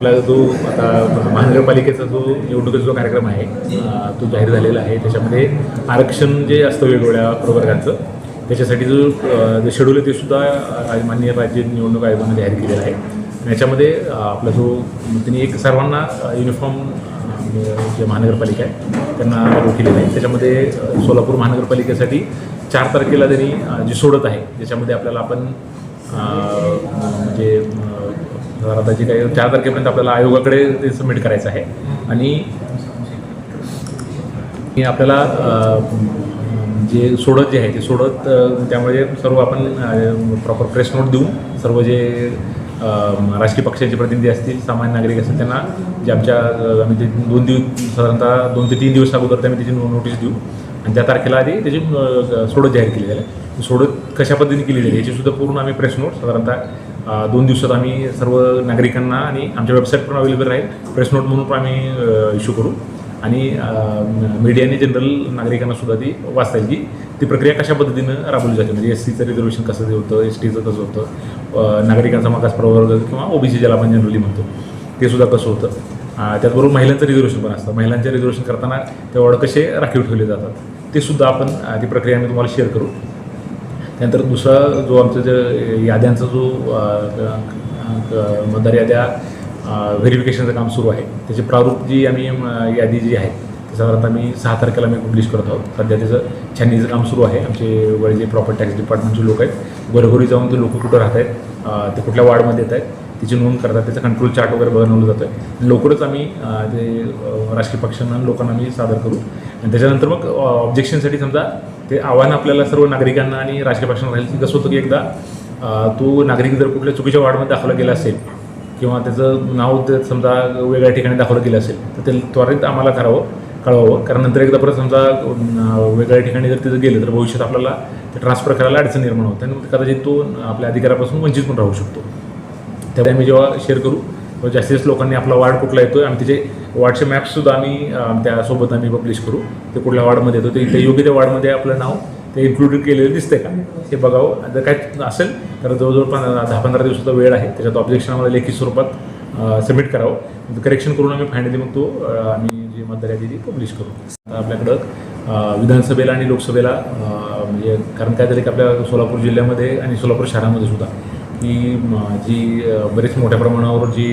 आपला जो आता महानगरपालिकेचा जो निवडणुकीचा जो कार्यक्रम आहे तो जाहीर झालेला आहे. त्याच्यामध्ये आरक्षण जे असतं वेगवेगळ्या प्रवर्गांचं त्याच्यासाठी जो जे शेड्यूल आहे ते सुद्धा अ, माननीय राज्य निवडणूक आयोगाने जाहीर केलेलं आहे. आणि याच्यामध्ये आपला जो त्यांनी एक सर्वांना युनिफॉर्म जे महानगरपालिका आहे त्यांना लागू केलेलं आहे. त्याच्यामध्ये सोलापूर महानगरपालिकेसाठी चार तारखेला त्यांनी जी सोडत आहे ज्याच्यामध्ये आपल्याला आपण म्हणजे आता जे काही चार तारखेपर्यंत आपल्याला आयोगाकडे ते सबमिट करायचं आहे. आणि आपल्याला जे सोडत जे आहे ते सोडत त्यामुळे सर्व आपण प्रॉपर प्रेस नोट देऊन सर्व जे राजकीय पक्षाचे प्रतिनिधी असतील सामान्य नागरिक असतील त्यांना जे आमच्या आम्ही ते दोन दिवस साधारणतः दोन ते तीन दिवस अगोदर आम्ही त्याची नो- नोटीस देऊ. आणि त्या तारखेला आधी त्याची सोडत जाहीर केली आहे. सोडत कशा पद्धतीने केली जाईल याची सुद्धा पूर्ण आम्ही प्रेस नोट साधारणतः दोन दिवसात आम्ही सर्व नागरिकांना आणि आमच्या वेबसाईट पण अवेलेबल राहील. प्रेस नोट म्हणून पण आम्ही इश्यू करू. आणि मीडियाने जनरल नागरिकांना सुद्धा ती वाचता येईल. की ती प्रक्रिया कशा पद्धतीनं राबवली जाते? म्हणजे एस सीचं रिझर्वेशन कसं होतं? एस टीचं कसं होतं? नागरिकांचा मागास प्रवर्ग किंवा ओबीसी ज्याला आपण जनरली म्हणतो ते सुद्धा कसं होतं? त्याचबरोबर महिलांचं रिझर्वेशन पण असतं. महिलांचे रिझर्वेशन करताना तेवढं कसे राखीव ठेवले जातात? ते सुद्धा आपण ती प्रक्रिया आम्ही तुम्हाला शेअर करू. त्यानंतर दुसरा जो आमचं जे याद्यांचा जो मतदार याद्या व्हेरिफिकेशनचं काम सुरू आहे. त्याची प्रारूप जी आम्ही यादी जी आहे त्या साधारणतः आम्ही सहा तारखेला मी पब्लिश करत आहोत. सध्या त्याचं छाननीचं काम सुरू आहे. आमचे वडील जे प्रॉपर्टी टॅक्स डिपार्टमेंटचे लोक आहेत घरोघरी जाऊन ते लोक कुठं राहत आहेत ते कुठल्या वार्डमध्ये येत आहेत त्याची नोंद करतात. त्याचं कंट्रोल चार्ट वगैरे बनवलं जातं आहे लवकरच आम्ही ते राजकीय पक्षांना लोकांना आम्ही सादर करू. आणि त्याच्यानंतर मग ऑब्जेक्शनसाठी समजा ते आव्हान आपल्याला सर्व नागरिकांना आणि राजकीय पक्षांना राहील. की कसं होतं की एकदा तो नागरिक जर कुठल्या चुकीच्या वार्डमध्ये दाखवला गेला असेल किंवा त्याचं नाव जर समजा वेगळ्या ठिकाणी दाखवलं गेलं असेल तर ते त्वरित आम्हाला करावं कळवावं. कारण नंतर एकदा परत समजा वेगळ्या ठिकाणी जर तिथं गेलं तर भविष्यात आपल्याला ते ट्रान्सफर करायला अडचण निर्माण होते. आणि कदाचित तो आपल्या अधिकारापासून वंचित पण राहू शकतो. त्यामुळे मी जेव्हा शेअर करू म्हणजे जास्तीत जास्त लोकांनी आपला वार्ड कुठला येतो आणि त्याचे वार्डचे मॅप्ससुद्धा आम्ही त्यासोबत आम्ही पब्लिश करू. ते कुठल्या वार्डमध्ये येतो ते योग्य त्या वार्डमध्ये आपलं नाव ते इन्क्लुडेड केलेलं दिसतंय का? हे बघावं. जर काय असेल तर जवळजवळ पंधरा दहा पंधरा दिवसाचा वेळ आहे. त्याच्यात ऑब्जेक्शन आम्हाला लेखी स्वरूपात सबमिट करावं. करेक्शन करून आम्ही फायनली मग तो आम्ही जी मतदार यादी ती पब्लिश करू. आपल्याकडं विधानसभेला आणि लोकसभेला म्हणजे कारण काय झालं की आपल्या सोलापूर जिल्ह्यामध्ये आणि सोलापूर शहरामध्ये सुद्धा की जी बरेच मोठ्या प्रमाणावर जी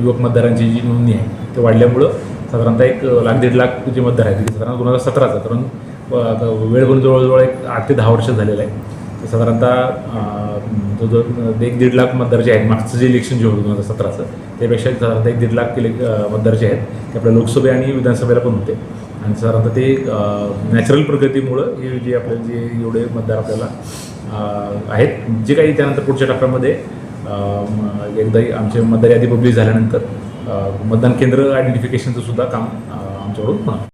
युवक मतदारांची जी नोंदणी आहे ते वाढल्यामुळं साधारणतः एक लाख दीड लाख जे मतदार आहेत म्हणजे साधारण दोन हजार सतराचं कारण वेळ करून जवळजवळ एक आठ ते दहा वर्ष झालेलं आहे. तर साधारणतः जो जो एक दीड लाख मतदार जे आहेत मागचं जे इलेक्शन जे होतं दोन हजार सतराचं त्यापेक्षा साधारणतः एक दीड लाख इले मतदार जे आहेत ते आपल्या लोकसभे आणि विधानसभेला पण होते. आणि सर आता ते नॅचरल प्रगतीमुळं हे जे आपल्याला जे एवढे मतदार आपल्याला आहेत जे काही त्यानंतर पुढच्या टप्प्यामध्ये एकदा आमचे मतदार यादी पब्लिश झाल्यानंतर मतदान केंद्र आयडेंटिफिकेशनचं सुद्धा काम आमच्याकडून होणार.